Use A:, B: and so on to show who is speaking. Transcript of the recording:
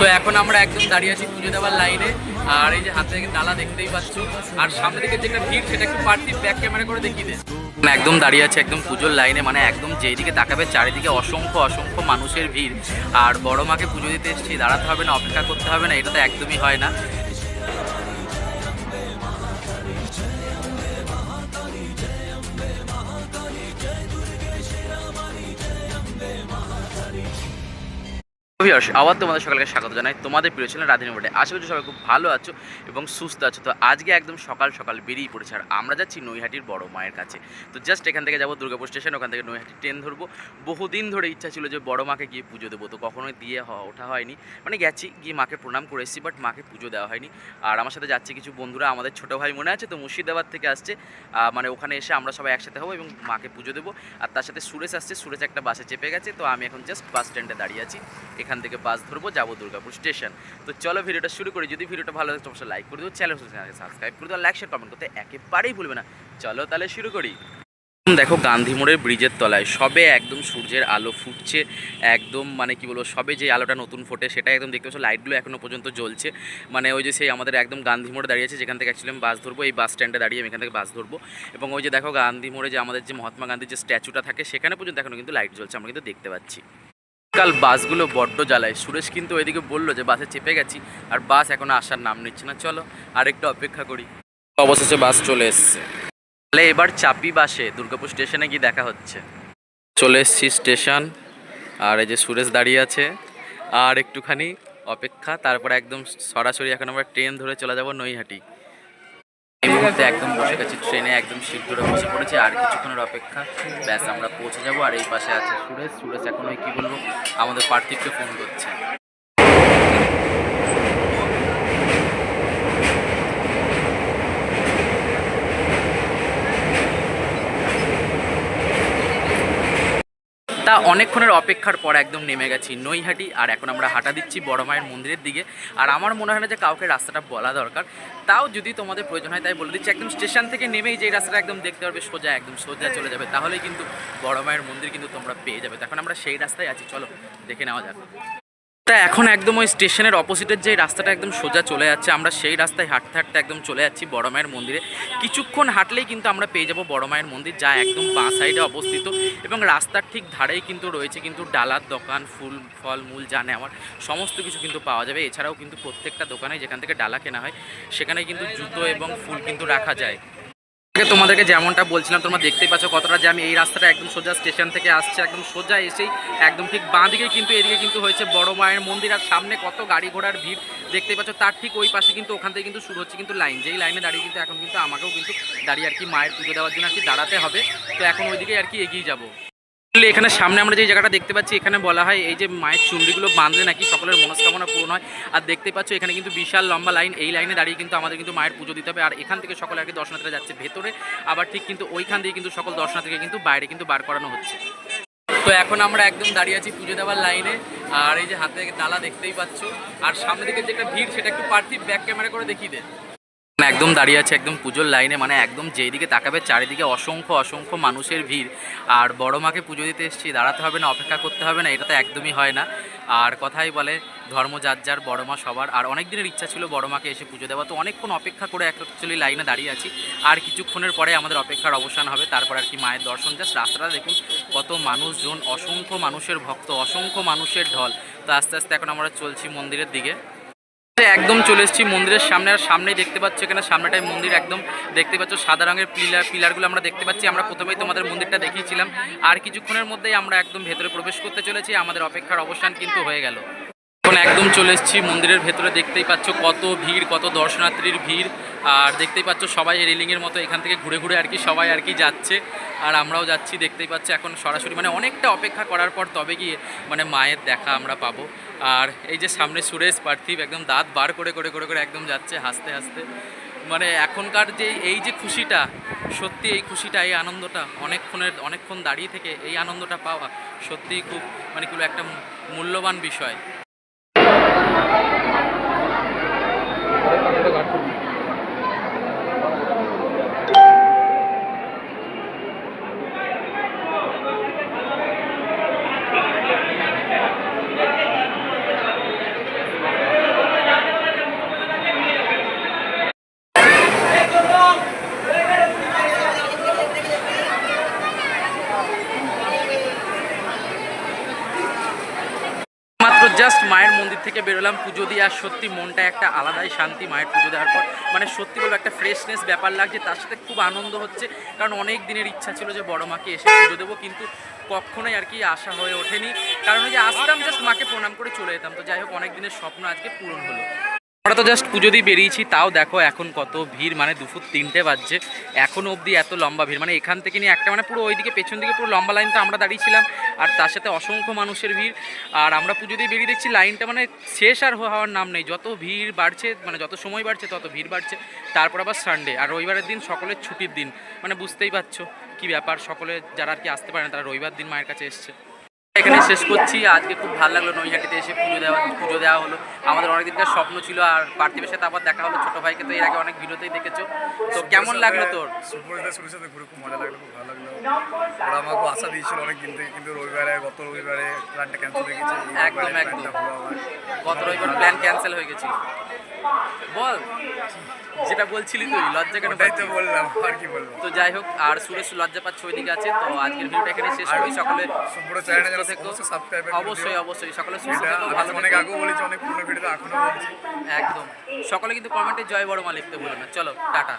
A: তো এখন আমরা একদম দাঁড়িয়ে আছি পুজো দেওয়ার লাইনে। আর এই যে হাতে ডালা দেখতেই পাচ্ছ। আর সামনে থেকে যেটা ভিড়, সেটা একটু পার্টি ব্যাক ক্যামেরা করে দেখি দে। মানে একদম দাঁড়িয়ে আছে একদম পুজোর লাইনে মানে একদম যেদিকে তাকাবে চারিদিকে অসংখ্য অসংখ্য মানুষের ভিড়। আর বড় মাকে পুজো দিতে এসেছি, দাঁড়াতে হবে না, অপেক্ষা করতে হবে না, এটা তো একদমই হয় না। আবার তোমাদের সকালকে স্বাগত জানাই তোমাদের প্রিয় ছিলেন রাধিনী মোটে আশা করছি সবাই খুব ভালো আছো এবং সুস্থ আছো। তো আজকে একদম সকাল সকাল বেরিয়ে পড়েছে আর আমরা যাচ্ছি নৈহাটির বড় মায়ের কাছে। তো জাস্ট এখান থেকে যাব দুর্গাপুর স্টেশন ওখান থেকে নৈহাটি ট্রেন ধরবো। বহুদিন ধরে ইচ্ছা ছিল যে বড় মাকে গিয়ে পুজো দেবো, তো কখনোই দিয়ে ওঠা হয়নি। মানে গেছি, গিয়ে মাকে প্রণাম করে এসেছি বাট মাকে পুজো দেওয়া হয়নি। আর আমার সাথে যাচ্ছে কিছু বন্ধুরা, আমাদের ছোটো ভাই মনে আছে তো, মুর্শিদাবাদ থেকে আসছে। মানে ওখানে এসে আমরা সবাই একসাথে হব এবং মাকে পুজো দেবো। আর তার সাথে সুরেশ আসছে, সুরেশ একটা বাসে চেপে গেছে, তো আমি এখন জাস্ট বাস স্ট্যান্ডে দাঁড়িয়ে আছি। এখান থেকে বাস ধরবো, যাব দুর্গাপুর স্টেশন। তো চলো ভিডিওটা শুরু করি। যদি ভিডিওটা ভালো লাগে অবশ্যই লাইক করে দেবো চ্যানেল সাবস্ক্রাইব করে দেবো লাইক শেয়ার কমেন্ট করতে একেবারেই ভুলবে না। চলো তাহলে শুরু করি। দেখো গান্ধী মোড়ের ব্রিজের তলায় সবে একদম সূর্যের আলো ফুটছে, একদম মানে কি বলব, সবে যে আলোটা নতুন ফোটে সেটা একদম দেখতে পাচ্ছ লাইটগুলো এখনও পর্যন্ত জ্বলছে। মানে ওই যে সেই আমাদের একদম গান্ধী মোড়ে দাঁড়িয়ে আছে, যেখান থেকে অ্যাকচুয়ালি আমি বাস ধরবো, এই বাস স্ট্যান্ডে দাঁড়িয়ে আমি এখান থেকে বাস ধরবো। এবং ওই যে দেখো গান্ধী মোড়ে যে আমাদের যে মহাত্মা গান্ধীর যে স্ট্যাচুটা থাকে, সেখানে পর্যন্ত এখনও কিন্তু লাইট জ্বলছে, আমরা কিন্তু দেখতে পাচ্ছি। কাল বাসগুলো বড্ড জ্বালায়। সুরেশ কিন্তু ওইদিকে বলল যে, বাসে চেপে গেছি আর বাস এখনও আসার নাম নিচ্ছে না। চলো আর একটু অপেক্ষা করি। অবশেষে বাস চলে এসছে। তাহলে এবার চাপি বাসে দুর্গাপুর স্টেশনে গিয়ে দেখা হচ্ছে। চলে এসছি স্টেশন, আর এই যে সুরেশ দাঁড়িয়ে আছে, আর একটুখানি অপেক্ষা, তারপর একদম সরাসরি এখন আমরা ট্রেন ধরে চলে যাব নৈহাটি। মুহূর্তে একদম বসে গেছি, ট্রেনে একদম সিট ধরে বসে পড়েছে, আর কিছুক্ষণের অপেক্ষা। ব্যাস, আমরা পৌঁছে যাব, আর এই পাশে আছে সুরেশ। সুরেশ, এখন ওই কী বলব? আমাদের পার্থিবকে ফোন করছে। তা অনেকক্ষণের অপেক্ষার পর একদম নেমে গেছি নৈহাটি, আর এখন আমরা হাঁটা দিচ্ছি বড় মায়ের মন্দিরের দিকে। আর আমার মনে হয় না যে কাউকে রাস্তাটা বলা দরকার। তাও যদি তোমাদের প্রয়োজন হয় তাই বলে দিচ্ছি, একদম স্টেশন থেকে নেমেই যে রাস্তাটা একদম দেখতে পারবে সোজা, একদম সোজা চলে যাবে। তাহলেই কিন্তু বড় মায়ের মন্দির কিন্তু তোমরা পেয়ে যাবে। তখন আমরা সেই রাস্তায় আছি, চলো দেখে নেওয়া যাক। তা এখন একদম ওই স্টেশনের অপোজিটের যে রাস্তাটা একদম সোজা চলে যাচ্ছে, আমরা সেই রাস্তায় হাঁটতে হাঁটতে একদম চলে যাচ্ছি বড় মায়ের মন্দিরে। কিছুক্ষণ হাঁটলেই কিন্তু আমরা পেয়ে যাব বড় মায়ের মন্দির, যা একদম বাঁ সাইডে অবস্থিত এবং রাস্তার ঠিক ধারেই কিন্তু রয়েছে কিন্তু ডালার দোকান, ফুল, ফল, মূল, যা নেওয়ার সমস্ত কিছু কিন্তু পাওয়া যাবে। এছাড়াও কিন্তু প্রত্যেকটা দোকানে যেখান থেকে ডালা কেনা হয় সেখানে কিন্তু জুতো এবং ফুল কিন্তু রাখা যায়। তোমাদেরকে যেমনটা বলছিলাম, তোমরা দেখতেই পাচ্ছ কতটা যে আমি এই রাস্তাটা একদম সোজা স্টেশন থেকে আসছে, একদম সোজা এসেই একদম ঠিক বাঁ দিকে কিন্তু এদিকে কিন্তু হয়েছে বড় মায়ের মন্দির, আর সামনে কত গাড়ি ঘোড়ার ভিড় দেখতেই পাচ্ছ। তার ঠিক ওই পাশে কিন্তু ওখান থেকে কিন্তু শুরু হচ্ছে কিন্তু লাইন। যেই লাইনে দাঁড়িয়ে কিন্তু এখন কিন্তু আমাকেও কিন্তু দাঁড়িয়ে আর কি মায়ের পুজো দেওয়ার জন্য আর কি দাঁড়াতে হবে। তো এখন ওইদিকে আর কি এগিয়ে যাব। এখানে সামনে আমরা যে জায়গাটা দেখতে পাচ্ছি, এখানে বলা হয় এই যে মায়ের চুনরিগুলো বাঁধলে নাকি সকলের মনস্কামনা পূরণ হয়। আর দেখতে পাচ্ছ, এখানে কিন্তু বিশাল লম্বা লাইন এই লাইনে দাঁড়িয়ে কিন্তু আমাদের কিন্তু মায়ের পুজো দিতে হবে। আর এখান থেকে সকলে আর কি দর্শনার্থীরা যাচ্ছে ভেতরে। আবার ঠিক কিন্তু ওইখান দিয়ে কিন্তু সকল দর্শনার্থীকে কিন্তু বাইরে কিন্তু বার করানো হচ্ছে। তো এখন আমরা একদম দাঁড়িয়ে আছি পুজো দেওয়ার লাইনে আর এই যে হাতে ডালা দেখতেই পাচ্ছ। আর সামনে দিকে যে একটা ভিড়, সেটা একটু পার্থিব ব্যাক ক্যামেরা করে দেখিয়ে দে। একদম দাঁড়িয়ে আছে একদম পুজোর লাইনে মানে একদম যেদিকে তাকাবে চারিদিকে অসংখ্য অসংখ্য মানুষের ভিড়। আর বড় মাকে পুজো দিতে এসেছি, দাঁড়াতে হবে না, অপেক্ষা করতে হবে না, এটা তো একদমই হয় না। আর কথাই বলে, ধর্ম যার যার, বড় মা সবার। আর অনেক দিনের ইচ্ছা ছিল বড় মাকে এসে পুজো দেওয়া, তো অনেকক্ষণ অপেক্ষা করে অ্যাকচুয়ালি লাইনে দাঁড়িয়ে আছি। আর কিছুক্ষণের পরে আমাদের অপেক্ষার অবসান হবে, তারপর আর কি মায়ের দর্শন। জাস্ট রাস্তাটা দেখুন, কত মানুষজন, অসংখ্য মানুষের ভক্ত, অসংখ্য মানুষের ঢল। তো আস্তে আস্তে এখন আমরা চলছি মন্দিরের দিকে। একদম চলে এসেছি মন্দিরের সামনে, আর সামনেই দেখতে পাচ্ছ এখানে সামনেটাই মন্দির, একদম দেখতে পাচ্ছ সাদা রঙের পিলার, পিলারগুলো আমরা দেখতে পাচ্ছি। আমরা প্রথমেই তোমাদের মন্দিরটা দেখিয়েছিলাম, আর কিছুক্ষণের মধ্যেই আমরা একদম ভেতরে প্রবেশ করতে চলেছি। আমাদের অপেক্ষার অবসান কিন্তু হয়ে গেল। এখন একদম চলে এসেছি মন্দিরের ভেতরে, দেখতেই পাচ্ছ কত ভিড়, কত দর্শনার্থীর ভিড়। আর দেখতেই পাচ্ছ সবাই রেলিংয়ের মতো এখান থেকে ঘুরে ঘুরে আর কি সবাই আর কি যাচ্ছে। আর আমরাও যাচ্ছি, দেখতেই পাচ্ছ এখন সরাসরি মানে অনেকটা অপেক্ষা করার পর তবে গিয়ে মানে মায়ের দেখা আমরা পাবো। আর এই যে সামনে সুরেশ, পার্থিব একদম দাঁত বার করে করে করে করে একদম যাচ্ছে হাসতে হাসতে। মানে এখনকার যে এই যে খুশিটা, সত্যি এই খুশিটা, এই আনন্দটা, অনেকক্ষণের, অনেকক্ষণ দাঁড়িয়ে থেকে এই আনন্দটা পাওয়া সত্যিই খুব মানে কি একটা মূল্যবান বিষয় জাস্ট মায়ের মন্দির থেকে বেরোলাম, পুজো দিয়ে, আর সত্যি মনটা একটা আলাদাই শান্তি, মায়ের পুজো দেওয়ার পর। মানে সত্যি বলব, একটা ফ্রেশনেস ব্যাপার লাগছে, তার সাথে খুব আনন্দ হচ্ছে, কারণ অনেক দিনের ইচ্ছা ছিল যে বড় মাকে এসে পুজো দেবো, কিন্তু কখনোই আর কি আশা হয়ে ওঠেনি। কারণ ওই যে আসতাম জাস্ট মাকে প্রণাম করে চলে যেতাম। তো যাই হোক, অনেক দিনের স্বপ্ন আজকে পূরণ হলো। আমরা তো জাস্ট পুজো দিয়ে বেরিয়েছি, তাও দেখো এখন কত ভিড় মানে দুপুর তিনটে বাজছে। এখন অবধি এত লম্বা ভিড় মানে এখান থেকে নিয়ে একটা মানে পুরো ওইদিকে পেছন দিকে পুরো লম্বা লাইন তো আমরা দাঁড়িয়েছিলাম আর তার সাথে অসংখ্য মানুষের ভিড়। আর আমরা পুজো দিয়ে বেরিয়ে দেখছি লাইনটা মানে শেষ আর হওয়ার নাম নেই। যত ভিড় বাড়ছে মানে যত সময় বাড়ছে, তত ভিড় বাড়ছে। তারপর আবার সানডে আর রবিবারের দিন সকলের ছুটির দিন। মানে বুঝতেই পারছ কি ব্যাপার, সকলে যারা আর কি আসতে পারে না, তারা রবিবার দিন মায়ের কাছে এসছে। এখানে শেষ করছি। আজকে খুব ভালো লাগল নৈহাটিতে এসে পুজো দেওয়া পুজো দেওয়া হলো। আমাদের অনেক দিনকার স্বপ্ন ছিল আর পার্থিবের সাথে আবার দেখা হলো। ছোট ভাইকে তো এর আগে অনেক ভিডিওতেই দেখেছ। তো কেমন লাগল তোর?
B: সাথে ঘুরে খুব মজা লাগল খুব ভালো লাগল। ওরা আমাকে আশা দিয়েছিল অনেক দিন থেকে কিন্তু রবিবারে গত রবিবারে প্ল্যানটা ক্যান্সেল হয়ে গেছে।
A: একদম, একদম। গত রবিবার প্ল্যান ক্যান্সেল হয়ে গেছিল। বল যেটা বলছিলি তুই লজ্জা কেন
B: ওটাই তো বললাম আর কি বলব।
A: তো যাই হোক আর সুরেশ লজ্জা পাচ্ছে ওইদিকে আছে। তো আজকের ভিডিওটা এখানে শেষ করি। সকলে
B: সুপুরো চ্যানেলটা
A: সুস্থ থেকো।
B: অবশ্যই
A: অবশ্যই সকলে সুস্থ থেকো, ভালো
B: অনেক। আগেও বলেছি অনেক পুরনো ভিডিওতে এখনও বলছি।
A: একদম। সকলে কিন্তু কমেন্টে জয় বড় মা লিখতে বলো না। চলো টাটা।